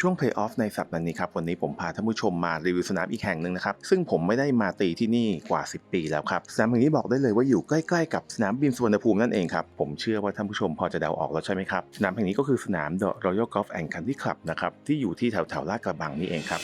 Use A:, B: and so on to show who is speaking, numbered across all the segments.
A: ช่วง Play Off ในสัปดาห์นี้ครับ วันนี้ผมพาท่านผู้ชมมารีวิวสนามอีกแห่งหนึ่งนะครับ ซึ่งผมไม่ได้มาตีที่นี่กว่า 10 ปีแล้วครับ สนามแห่งนี้บอกได้เลยว่าอยู่ใกล้ๆกับสนามบินสุวรรณภูมินั่นเองครับ ผมเชื่อว่าท่านผู้ชมพอจะเดาออกแล้วใช่ไหมครับ สนามแห่งนี้ก็คือสนาม The Royal Golf and Country Club นะครับ ที่อยู่ที่แถวๆลาดกระบังนี่เองครับ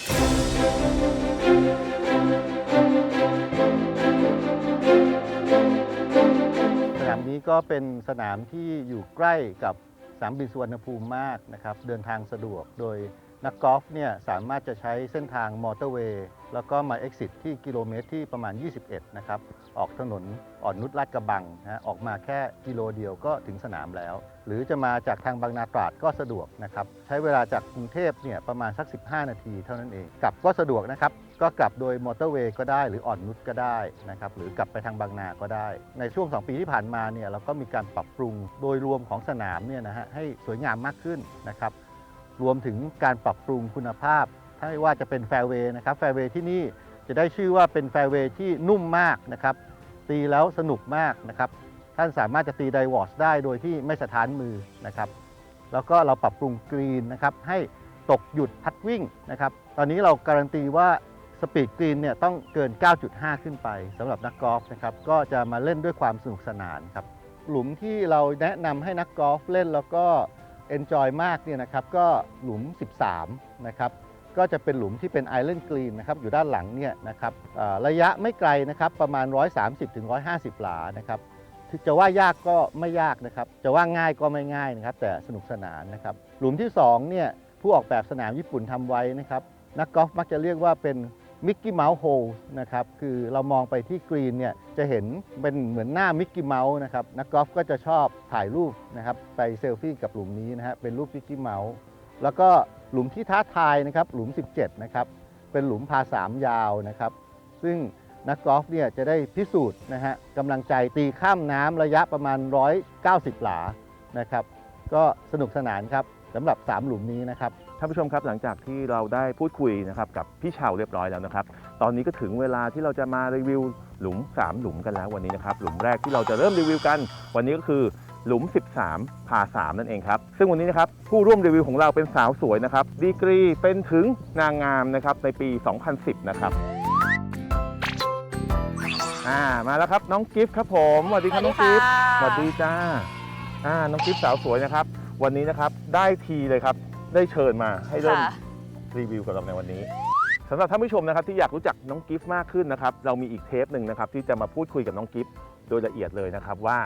B: สนามนี้ก็เป็นสนามที่อยู่ใกล้กับ สนามบินสุวรรณภูมิมากนะครับเดินทางสะดวกโดยนักกอล์ฟเนี่ยสามารถจะใช้เส้นทางมอเตอร์เวย์แล้วก็มา exit ที่กิโลเมตรที่ประมาณ 21 นะครับ ออกถนนอ่อนนุชลาดกระบังนะออกมาแค่กิโลเดียวก็ถึงสนามแล้ว หรือจะมาจากทางบางนาตราดก็สะดวกนะครับ ใช้เวลาจากกรุงเทพเนี่ยประมาณสัก 15 นาทีเท่านั้นเองกลับก็สะดวกนะครับ ก็กลับโดยมอเตอร์เวย์ก็ได้หรืออ่อนนุชก็ได้นะครับหรือกลับไปทางบางนาก็ได้ ในช่วง 2 ปีที่ผ่านมาเนี่ยเราก็มีการปรับปรุงโดยรวมของสนามเนี่ยนะฮะให้สวยงามมากขึ้นนะครับรวมถึงการปรับปรุงคุณภาพถ้าไม่ว่าจะเป็นแฟร์เวย์นะครับแฟร์เวย์ที่นี่จะได้ชื่อว่าเป็นแฟร์เวย์ที่นุ่มมากนะครับตีแล้วสนุกมากนะครับท่านสามารถจะตีไดวอร์สได้โดยที่ไม่สะท้านมือนะครับแล้วก็เราปรับปรุงกรีนนะครับให้ตกหยุดพัดวิ่งนะครับตอนนี้เราการันตีว่า สปีดกรีนเนี่ยต้องเกิน 9.5 ขึ้นไปสำหรับนักกอล์ฟนะครับก็จะมาเล่นด้วยความสนุกสนานครับหลุมที่เราแนะนำให้นักกอล์ฟเล่นแล้วก็ enjoy มากเนี่ยนะครับก็หลุม 13 นะครับก็จะเป็นหลุมที่เป็นไอ l ล n d กรีนนะครับอยู่ด้านหลังเนี่ยนะครับระยะไม่ไกลนะครับประมาณ 130-150 หลานะครับจะว่ายากก็ไม่ยากนะครับ จะว่าง่ายก็ไม่ง่ายนะครับ แต่สนุกสนานนะครับ หลุมที่2เนี่ยผู้ออกแบบสนามญี่ปุ่นทำไว้นะครับ นักกอล์ฟมักจะเรียกว่าเป็น มิกกี้เมาส์โฮลนะครับคือเรามองไปที่กรีนเนี่ยจะเห็นเป็นเหมือนหน้ามิกกี้เมาส์นะครับนักกอล์ฟก็จะชอบถ่ายรูปนะครับไปเซลฟี่กับหลุมนี้นะฮะเป็นรูปมิกกี้เมาส์แล้วก็หลุมที่ท้าทายนะครับหลุม 17 นะครับเป็นหลุมพาสามยาวนะครับ ซึ่งนักกอล์ฟเนี่ยจะได้พิสูจน์นะฮะกำลังใจตีข้ามน้ำระยะประมาณ 190 หลานะครับ ก็สนุกสนานครับสำหรับ 3 หลุมนี้นะครับ
A: ท่านผู้ชมครับหลังจากที่เราได้พูดคุยนะครับกับพี่ชาวเรียบร้อยแล้วนะครับ ตอนนี้ก็ถึงเวลาที่เราจะมารีวิวหลุม 3 หลุมกันแล้ววันนี้นะครับหลุมแรกที่เราจะเริ่มรีวิวกัน วันนี้ก็คือหลุม 13พา3นั่นเองครับ ซึ่งวันนี้นะครับผู้ร่วมรีวิวของเราเป็นสาวสวยนะครับดีกรีเป็นถึงนางงามนะครับในปี 2010 นะครับอ่ามาแล้วครับน้องกิฟต์ครับผมสวัสดีครับน้องกิฟต์สวัสดีจ้าอ่าน้องกิฟสาวสวยนะครับ วันนี้นะครับได้ทีเลยครับ ได้เชิญมาให้เริ่ม
C: ค่ะ
A: รีวิวกับเราในวันนี้สำหรับท่านผู้ชมนะครับที่อยากรู้จักน้องกิฟต์มากขึ้นนะครับเรามีอีกเทปหนึ่งนะครับที่จะมาพูดคุยกับน้องกิฟต์โดยละเอียดเลยนะครับว่า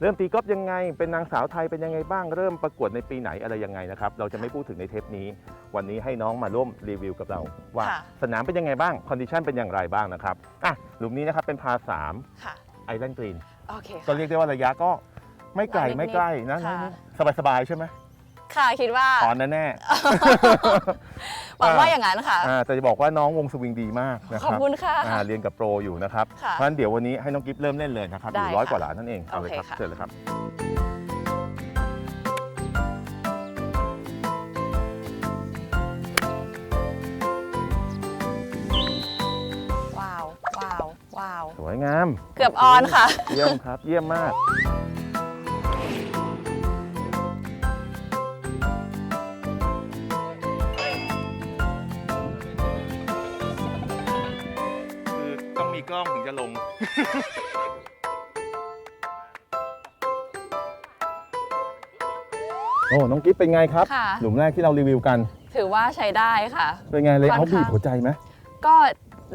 A: เริ่มตีกอล์ฟยังไง เป็นนางสาวไทยเป็นยังไงบ้างเริ่มประกวดในปีไหนอะไรยังไงนะครับเราจะไม่พูดถึงในเทปนี้ วันนี้ให้น้องมาร่วมรีวิวกับเรา ว่า
C: ค่ะ
A: สนามเป็นยังไงบ้างคอนดิชันเป็นอย่างไรบ้างนะครับอะหลุมนี้นะครับเป็นพาสาม
C: ค่ะ
A: ไอแลนด์กรีน
C: โอเค
A: ก็
C: ค่ะ
A: เรียกได้ว่าระยะก็ไม่ไกล
C: นิดๆ
A: ไม่ใกล้นะ
C: ค่ะ
A: สบายๆใช่ไหม
C: ค่ะคิดว่า
A: อ่อนแน่
C: หวังว่าอย่างนั้นค่ะ
A: ๆอ่าแต่จะบอกว่าน้องวงสวิงดีมากนะค
C: ขอบ
A: รับ
C: คุณค่ะ
A: อ่าเรียนกับโปรอยู่นะครับ
C: ค่ะ
A: เพราะฉะนั้นเดี๋ยววันนี้ให้น้องกิฟเริ่มเล่นเลยนะครับอ
C: ได้
A: ยู่ร้อย
C: ค่ะ
A: กว่าหลานนั่นเองเอาเลย
C: โอเค
A: ครับ
C: ค่ะ
A: เชิญเลยครับ
C: ว้าวว้าวว้าว
A: สวยงาม
C: เกือบออนค่ะ
A: เยี่ยมครับ เยี่ยมมาก กล้องถึงจะลง โอ้น้องกิฟเป็นไงครับ
C: ค่ะ
A: หลุมแรกที่เรารีวิวกัน
C: ถือว่าใช้ได้ค่ะ
A: เป็นไงเลย
C: ค่อน
A: เอาบีบ
C: ข้าง
A: หัวใจไหม
C: ก็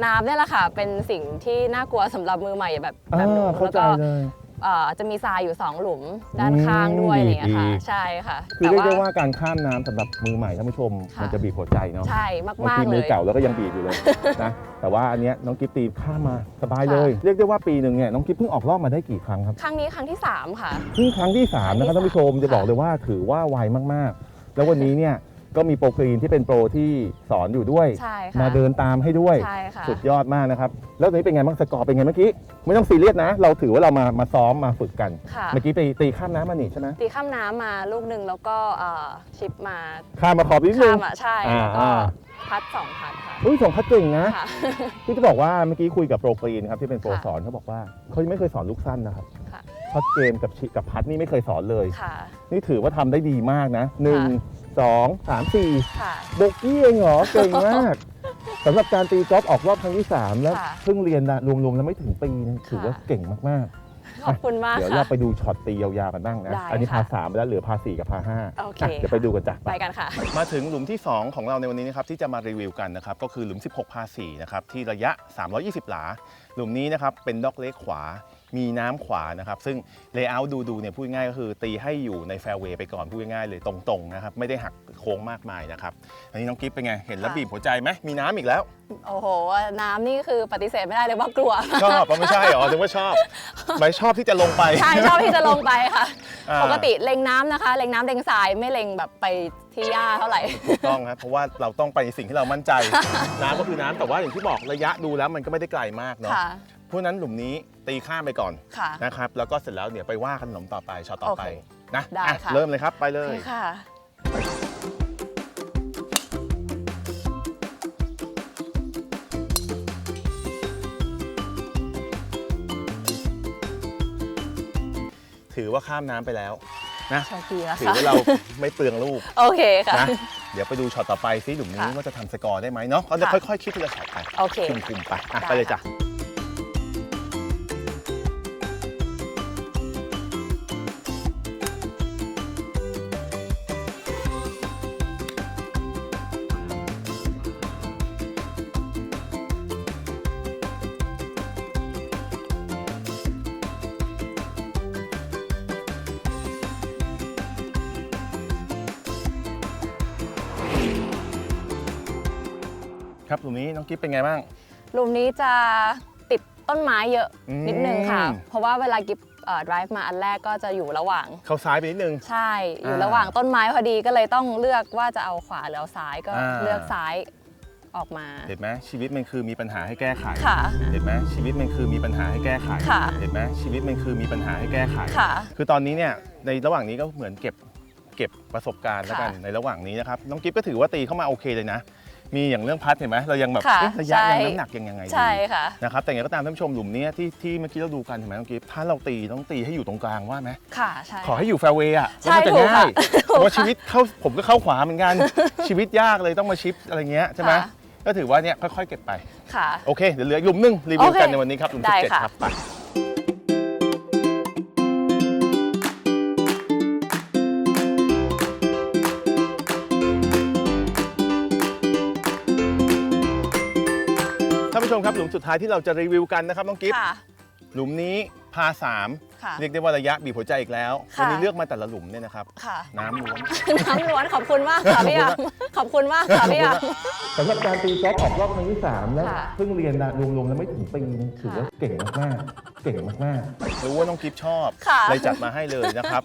C: น้ำเนี่ยแหละค่ะ เป็นสิ่งที่น่ากลัวสำหรับมือใหม่แบบแบบหนู
A: อ่าเข้า
C: แล้ว
A: ใจ
C: ก็
A: เลย
C: เอ่อจะมีทรายอยู่ 2 หลุมด้านข้างด้วย
A: อืม
C: อะไรอย่างเงี้ยค่ะ
A: ดี
C: ใช่ค่ะ
A: คือ
C: แต่
A: เรียกได้ว่าการข้ามน้ำสำหรับมือใหม่ท่านผู้ชม
C: ค่ะ
A: มันจะบีบหัวใจเนาะ
C: ใช่
A: บาง
C: มาก
A: ที
C: ๆเล
A: มือย เก่าแล้วก็ยังบีบอยู่เลยนะ แต่ว่าอันเนี้ยน้องกิฟตีข้ามมาสบายเลยเรียกได้ว่าปีหนึ่งเนี่ยน้องกิฟเพิ่งออกรอบมาได้กี่ครั้งครับ
C: ครั้งนี้ครั้งที่ 3 ค่ะ
A: เพิ่งครั้งที่3นะครับ
C: ครั้
A: ท่างน
C: ที่
A: ผู้ชม
C: สาม
A: จะบอก
C: ค่ะ
A: เลยว่าถือว่าไวมากๆ แล้ววันนี้เนี่ย ก็มีโปรกรีนที่เป็นโปรที่สอนอยู่ด้วย
C: ใช่ค่ะ
A: มาเดินตามให้ด้วย
C: ใช่ค่ะ
A: สุดยอดมากนะครับ แล้วตอนนี้เป็นไงบ้างสกอร์เป็นไงเมื่อกี้ ไม่ต้องซีเรียสนะ เราถือว่าเรามามาซ้อมมาฝึกกัน
C: ค่ะ
A: เมื่อกี้ไปตีข้ามน้ำมานี่ใช่ไหม
C: ตีข้ามน้ำมาลูกหนึ่งแล้วก็เอ่อชิปมา
A: ข้ามมาขอบนิดนึ
C: ข้าง มอะใช่
A: อ่า
C: แล้วก็
A: อ่า
C: พัดสองพัดค่ะ
A: อุ้ยสองพัดเก่งนะ
C: ค่ะ
A: ที่จะบอกว่าเมื่อกี้คุยกับโปรกรีนครับที่เป็นโปร
C: ค่ะ
A: สอนเขาบอกว่าเขายังไม่เคยสอนลูกสั้นนะครับ
C: ค่ะ
A: ช็อตเกมกับชิกับพัดนี่ไม่เคยสอนเลย
C: ค่ะ
A: นี่ถือว่าทำได้ดีมากนะหนึ่ง
C: ค่ะ
A: สองสามสี่
C: ค่ะ
A: โบกี้เองเหรอเก่งมากสำหรับการตีกอล์ฟออกรอบครั้งที่3แล้ว
C: ค่ะ
A: เพิ่งเรียนนะรวมๆแล้วไม่ถึงปีนะถือว่าเก่งมาก
C: ขอบคุณมาก
A: ๆ เดี๋ยว
C: ค่ะ
A: เราไปดูช็อตตียาวๆกันบ้างนะ
C: ได้
A: อันี้พา
C: ค่ะ
A: สามไปแล้วเหลือพาสี่กับพาห้า
C: โอเค
A: อะเดี๋ยว
C: ค่ะ
A: ไปดูกันจ้ะ
C: ไปกันค่ะ
A: มาถึงหลุมที่ 2 ของเราในวันนี้นะครับที่จะมารีวิวกันนะครับก็คือหลุม 16 พา4นะครับที่ระยะ 320 หลา หลุมนี้นะครับเป็นด็อกเล็กขวา มีน้ำขวานะครับ ซึ่งเลเยอร์ดูดูเนี่ยพูดง่ายก็คือ ตีให้อยู่ในแฟร์เวย์ไปก่อนพูดง่ายๆเลยตรงๆนะครับ ไม่ได้หักโค้งมากมายนะครับอันนี้น้องกิฟเป็นไง เห็นแล้ว
C: ค่ะ
A: บีบหัวใจไหมมีน้ำอีกแล้ว
C: โอ้โห น้ำนี่คือปฏิเสธไม่ได้เลยว่ากลัว
A: ชอบปะไม่ใช่เหรอถึงว่าชอบไม่ชอบที่จะลงไป
C: ใช่ชอบที่จะลงไปค่ะ
A: อ่า
C: ปกติเล็งน้ำนะคะ เล็งน้ำเล็งทรายไม่เล็งแบบไปที่หญ้าเท่าไหร่
A: ถูกต้องครับเพราะว่าเราต้องไปในสิ่งที่เรามั่นใจ น้ำก็คือน้ำแต่ว่าอย่างที่บอกระยะดูแล้วมันก็ไม่ได้ไกลมากเนาะ
C: ค่ะ
A: เพ ราะฉะนั้นหลุมนี้ตีข้ามไปก่อน
C: ค่ะ
A: นะครับ แล้วก็เสร็จแล้วเดี๋ยวไปว่ากันหลุมต่อไปช็อตต่อไป
C: โอเค
A: นะ
C: ได้
A: อะ
C: ค่ะ
A: เริ่มเลยครับไปเล
C: โอย เคค่ะ
A: ถือว่าข้ามน้ำไปแล้วนะ
C: โชคดีแล้ว
A: ถือ
C: ค่ะ
A: ว่าเราไม่เปลืองลูก
C: โอเคค่ะ
A: นะเดี๋ยวไปดูช็อตต่อไปซิหลุมนี้
C: ค่ะ
A: ว่าจะทำสกอร์ได้ไหมเนาะเขาจะ
C: ค่ะ
A: ค่อยๆคิดทีละช็อตไป
C: โอเค
A: คุมๆไปอะ
C: ได้
A: ไปเลยจ้ะ ครับหลุมนี้น้องกิฟเป็นไงบ้าง
C: หลุมนี้จะติดต้นไม้เยอะ
A: อืม
C: นิดนึงค่ะ เพราะว่าเวลากิฟเอ่อ drive มาอันแรกก็จะอยู่ระหว่าง
A: เข้าซ้ายไปนิดนึง
C: ใช่ อยู่
A: อ่า
C: ระหว่างต้นไม้พอดีก็เลยต้องเลือกว่าจะเอาขวาหรือเอาซ้ายก็
A: อ่า
C: เลือกซ้ายออกมา
A: เห็นไหมชีวิตมันคือมีปัญหาให้แก้ไข
C: ค่ะ
A: เห็นไหมชีวิตมันคือมีปัญหาให้แก้ไข
C: ค่ะ
A: เห็นไหมชีวิตมันคือมีปัญหาให้แก้ไข
C: ค่ะ
A: คือตอนนี้เนี่ยในระหว่างนี้ก็เหมือนเก็บเก็บประสบการณ์แล้วกัน
C: ค่ะ
A: ในระหว่างนี้นะครับน้องกิฟก็ถือว่าตีเข้ามาโอเคเลยนะ มีอย่างเรื่องพัดเห็นไหมเรายังแบบ
C: ค่ะ
A: เอ๊ะระยะ
C: ใช่
A: ยังน้ำหนักยังยังไงดี
C: ใช่ค่ะ
A: นะครับแต่อย่างไรก็ตามท่านผู้ชมหลุมเนี้ยที่ที่เมื่อกี้เราดูกันเห็นไหมน้องกิฟถ้าเราตีต้องตีให้อยู่ตรงกลางว่าไหม
C: ค่ะใช่
A: ขอให้อยู่แฟร์เวย์อะ
C: ใช่
A: แล้วมันจะ
C: ถูก
A: ง่าย
C: ค่ะ
A: เพราะว่าชีวิตเข้าผมก็เข้าขวาเหมือนกัน ชีวิตยากเลยต้องมาชิปอะไรเงี้ยใช่ไหม
C: ค่ะ
A: ก็ถือว่าเนี่ยค่อยๆเก็บไป
C: ค่ะ
A: โอเค เดี๋ยวเหลืออีกหลุมหนึงรีวิว
C: โอเค
A: กันในวันนี้ครับหลุม
C: ได้
A: 17
C: ค่ะ
A: ครับไป หลุมสุดท้ายที่เราจะรีวิวกันนะครับน้องกิฟต์
C: ค่ะ
A: หลุมนี้พาสาม
C: ค่ะ
A: เรียกได้ว่าระยะบีบหัวใจอีกแล้ว
C: ค่ะ
A: วันนี้เลือกมาแต่ละหลุมเนี่ยนะครับ
C: ค่ะ
A: น้ำล้วน
C: น้ำล้วนขอบคุณมากค่ะพี่ยามขอบคุณมากค่ะพี่ยาม
A: สำหรับการตีกอล์ฟออกรอบครั้งที่สามแล้ว
C: ค่ะ
A: เพิ่งเรียนนะรวมๆแล้วไม่ถึงปีนึงถือว่าเก่งมากๆ เก่งมากๆรู้ว่าน้องกิฟชอบ
C: ค่ะ
A: เลยจัดมาให้เลยนะครับ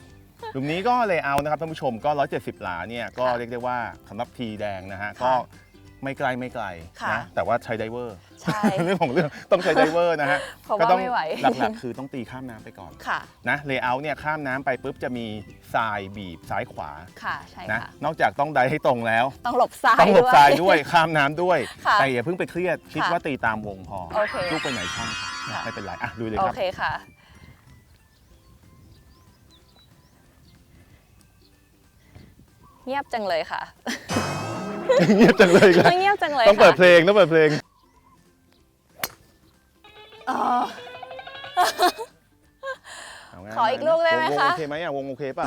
A: หลุมนี้ก็เลยเอานะครับท่านผู้ชมก็ 170 หลาเนี่ยก็เรียกได้ว่าสำหรับทีแดงนะฮะก็ ไม่ไกลไม่ไกล
C: ค่ะ
A: นะแต่ว่าใช้ไดเวอร์
C: ใช่
A: เรื่องของเรื่องต้องใช้ไดเวอร์นะฮะ
C: เพราะ
A: ก็
C: ว่า
A: ต้อง
C: ไม่ไหว
A: หลักๆคือต้องตีข้ามน้ำไปก่อน
C: ค่ะ
A: นะเลเยอร์เนี่ยข้ามน้ำไปปุ๊บจะมีทรายบีบซ้ายขวา
C: ค่ะ ใช่
A: นะ
C: ค่ะ
A: นอกจากต้องไดให้ตรงแล้ว
C: ต้องหลบซ้าย
A: ต้องหลบ
C: ด้วย
A: ทรายด้วยข้ามน้ำด้วย
C: ค่ะ
A: แต่อย่าเพิ่งไปเครียดคิด
C: ค่ะ
A: ว่าตีตามวงพอ
C: โอเค
A: ลูกไปไหนช่าง
C: ค่ะ
A: ไม่เป็นไรอะดูเลย
C: โอ
A: ครับ
C: เคค่ะ เงียบจังเลยค่ะ
A: เงียบจังเลยครับ
C: เงียบจังเลย
A: ต้องเปิดเพ
C: ค่ะ
A: ลงต้องเปิดเพลง
C: อ๋อ
A: เาไง
C: ขออีกลูกได้ไหม
A: วง
C: คะ
A: วงโอเคไหมอะวงโอเคป่ะ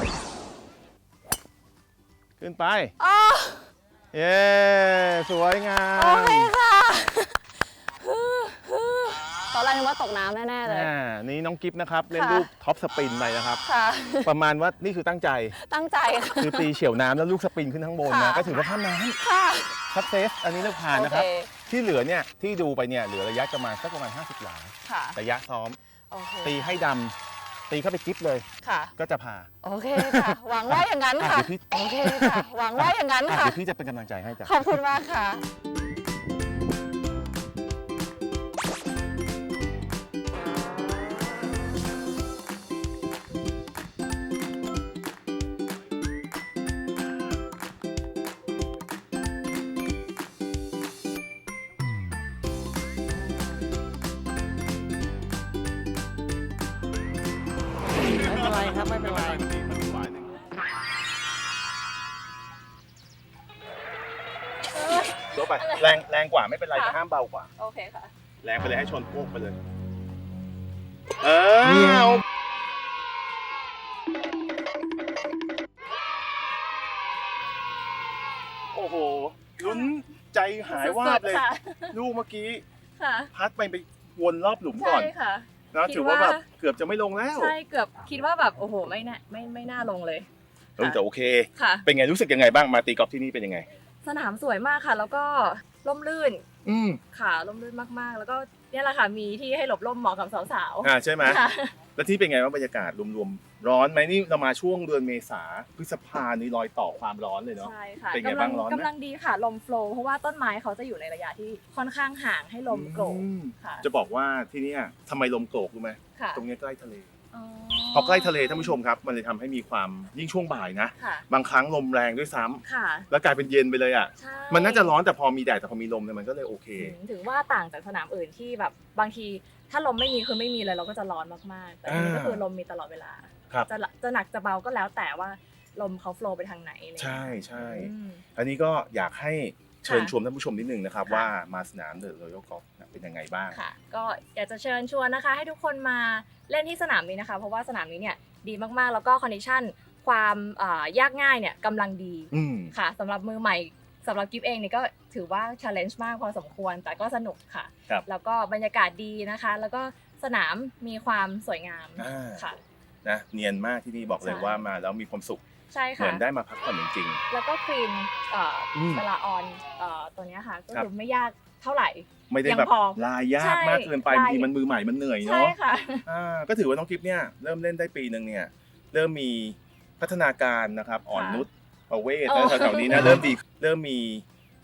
A: ขึ้นไป
C: อ๋อ
A: เย้สวยงาม
C: โอเคค่ะต อนแรกนึกว่าตกน้ำแน่ๆเลย
A: อ่านี่น้องกิฟต์นะครับเล่น
C: ค่ะ
A: ลูกท็อปสปินไปนะครับ
C: ค่ะ
A: ประมาณว่านี่คือตั้งใจ
C: ตั้งใจค่ะ
A: คือตีเฉียวน้ำแล้วลูกสปินขึ้นข้างบนนะ
C: ค่ะ
A: ก็ถือว่าข้ามน้
C: ค่ะำ
A: สักเซสอันนี้เลือกผ่าน
C: โอ
A: นะ
C: เค
A: ครับที่เหลือเนี่ยที่ดูไปเนี่ยเหลือระยะประมาณสักประมาณ 50 หลา
C: ค่ะ
A: ระยะซ้อม
C: โอเค
A: ตีให้ดำตีเข้าไปกิฟเลย
C: ค่ะ
A: ก็จะพา
C: โอเคค่ะ หวังว่าอย่างนั้น
A: อะ
C: ค่ะ
A: เดี๋ยวพี่
C: โอเคค่ะ หวังว่าอย่างนั้น
A: อะ
C: ค่ะ
A: เดี๋ยวพี่จะเป็นกำลังใจให้จ้ะ
C: ขอบคุณมากค่ะ
A: ไป แรงแรงกว่าไม่เป็นไรแต่ห้ามเบากว่า
D: โอเคค่ะ
A: แรงไปเลยให้ชนโป๊กไปเลย เอ
B: เนี่ย
A: อโอ้โห ลุ้นใจหายวาบเลย
D: ค่ะ
A: ลูกเมื่อกี้
D: ค่ะ
A: พัดไปไปวนรอบหลุมก่อน
D: ใช่ค่ะ
A: นะ
D: คิด
A: ถือว่าแบบ
D: ว่า
A: เกือบจะไม่ลงแล้ว
D: ใช่เกือบคิดว่าแบบโอ้โหไม่น่าไม่ไม่น่าลงเลย
A: เออแต่โอเค
D: ค่ะ
A: เป็นไงรู้สึกยังไงบ้างมาตีกอล์ฟที่นี่เป็นยังไง
D: สนามสวยมากค่ะ แล้วก็ร่มรื่น
A: อืม
D: ค่ะร่มรื่นมากๆ แล้วก็เนี่ยแหละค่ะมีที่ให้หลบร่มเหมาะกับสาว
A: อ่าใช่ไหม
D: ๆค่ะ
A: แล้วที่เป็นไงว่างบรรยากาศรวมๆร้อนไหมนี่เรามาช่วงเดือนเมษาพฤษภานี่รอยต่อความร้อนเลยเนาะ
D: ใช่ค่ะ
A: เป็นไง
D: กำลั
A: บ้างร้อนไหม
D: กำลังดีค่ะ ลมโฟล์เพราะว่าต้นไม้เขาจะอยู่ในระยะที่ค่อนข้างห่างให้ลมโกรก
A: อืม
D: ค่ะ
A: จะบอกว่าที่เนี่ยทำไมลมโกรกรู้ไหม
D: ค่ะ
A: ตรงเนี้ยใกล้ทะเล
D: อ๋อ
A: พอใกล้ทะเลท่านผู้ชมครับ มันเลยทำให้มีความยิ่งช่วงบ่ายนะ
D: ค่ะ
A: บางครั้งลมแรงด้วยซ้ำ
D: ค่ะ
A: แล้วกลายเป็นเย็นไปเลยอะ
D: ใช่
A: มันน่าจะร้อนแต่พอมีแดดแต่พอมีลมเนี่ยมันก็เลยโอเค
D: ถึงถึงว่าต่างจากสนามอื่นที่แบบบางที ถ้าลมไม่มีคือไม่มีเลยเราก็จะร้อนมากๆ แต่ที่นี่ก็คือลมมีตลอดเวลา
A: ครับ
D: จะจะหนักจะเบาก็แล้วแต่ว่าลมเขาโฟล์ไปทางไหนอะไรอย่าง
A: ใช่
D: เงี้ย
A: ใช่
D: อืม
A: อันนี้ก็อยากให้เชิญ
D: ค่ะ
A: ชวนท่านผู้ชมนิดนึงนะครับ
D: ค่ะ
A: ว่ามาสนามเดอะรอยัลกอล์ฟ เป็นยังไงบ้าง
D: ค่ะ ก็อยากจะเชิญชวนนะคะ ให้ทุกคนมาเล่นที่สนามนี้นะคะ เพราะว่าสนามนี้เนี่ยดีมากๆ แล้วก็คอนดิชันความอ่ายากง่ายเนี่ยกำลังดี
A: อืม
D: ค่ะสำหรับมือใหม่สำหรับกิฟเองนี่ก็ถือว่า challenge มากพอสมควร แต่ก็สนุกค่ะ
A: ครับ
D: แล้วก็บรรยากาศดีนะคะ แล้วก็สนามมีความสวยงาม
A: อ่า
D: ค่ะ
A: นะเนียนมากที่นี่บอกเลย
D: ใช่
A: ว่ามาแล้วมีความสุข
D: ใช่
A: เหมื
D: ค่ะ
A: อนได้มาพักผ่อนจริง
D: แล้วก็คลีนเอ่ออ
A: ม
D: เวลาออนเอ่อตัวเนี้ยค่ะ ก็
A: ครับ
D: คือไม่ยากเท่าไหร่
A: ๆ ไม่ได้
D: ยัง
A: แบบ
D: พอ
A: ลายยาก
D: ใช่
A: มากเกินไป
D: ลาย
A: บางทีมันมือใหม่มันเหนื่อย
D: ใช่
A: เนาะ
D: ค่ะ
A: อ่าก็ถือว่าน้องกิฟเนี่ยเริ่มเล่นได้ปีหนึ่งเนี่ยเริ่มมีพัฒนาการนะครับอ่อน
D: ค่ะ
A: นุชประเวศ
D: โอ้
A: นะแถวๆนี้นะเริ่มดีเริ่มมี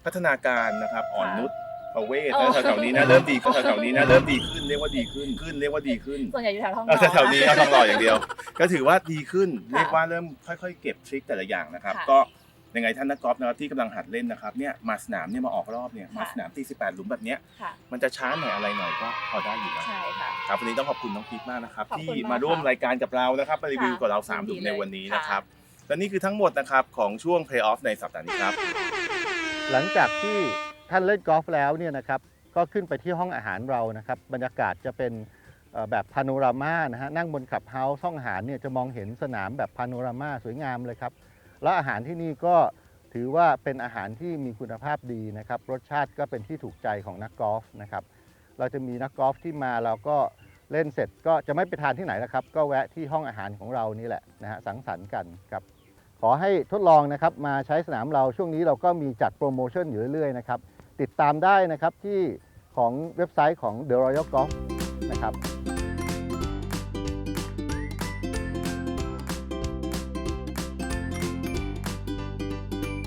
A: พัฒนาการนะครับอ่อน
D: ค่ะ
A: นุชประเวศ
D: โอ้
A: นะแถวๆนี้นะเริ่มดีขึ้นแถวๆนี้นะเริ่มดีขึ้นเรียกว่าดีขึ้นขึ้นเรียกว่าดีขึ้น
D: ส่วนใหญ่อยู่แถวท้องห
A: เอา
D: ล่อ
A: แถวๆนี้เอาทองหล่ออย่างเดียว ก็ถือว่าดีขึ้น
D: ค่ะ
A: เรียกว่าเริ่มค่อยๆ เก็บทริคแต่ละอย่างนะครับ
D: ค่ะ
A: ก็ ยังไงท่านนักกอล์ฟนะครับที่กำลังหัดเล่นนะครับเนี่ยมาสนามเนี่ยมาออกรอบเนี่ยมา
D: ค่ะ
A: สนามตี18 หลุมแบบเนี้ย
D: ค่ะ
A: มันจะช้าหน่อยอะไรหน่อยก็พอได้อยู่แล้ว
D: ใช่ค่ะ
A: ครับวันนี้ต้องขอบคุณน้องพีทมากนะครับ
D: ขอบ
A: ที่
D: คุณมาก
A: มาร่วม
D: ค่ะ
A: รายการกับเรานะครับมารีวิว
D: ค่ะ
A: กับเราสาม
D: ยิ
A: หลุ
D: น
A: ม
D: ดี
A: ใน
D: เลย
A: วันนี้
D: ค่ะ
A: นะครับและนี่คือทั้งหมดนะครับของช่วง Play Off ในสัปดาห์นี้ครับ
B: หลังจากที่ท่านเล่นกอล์ฟแล้วเนี่ยนะครับก็ขึ้นไปที่ห้องอาหารเรานะครับบรรยากาศจะเป็นเอ่อแบบพาโนรามานะฮะนั่งบนขับเฮาส์ห้องอาหารเนี่ยจะมองเห็นสนามแบบพาโนรามาสวยงามเลยครับ แล้วอาหารที่นี่ก็ถือว่าเป็นอาหารที่มีคุณภาพดีนะครับ รสชาติก็เป็นที่ถูกใจของนักกอล์ฟนะครับ เราจะมีนักกอล์ฟที่มาเราก็เล่นเสร็จก็จะไม่ไปทานที่ไหนนะครับ ก็แวะที่ห้องอาหารของเรานี่แหละนะฮะสังสรรค์กันครับ ขอให้ทดลองนะครับมาใช้สนามเราช่วงนี้เราก็มีจัดโปรโมชั่นอยู่เรื่อยๆนะครับ ติดตามได้นะครับที่ของเว็บไซต์ของ The Royal Golf นะครับ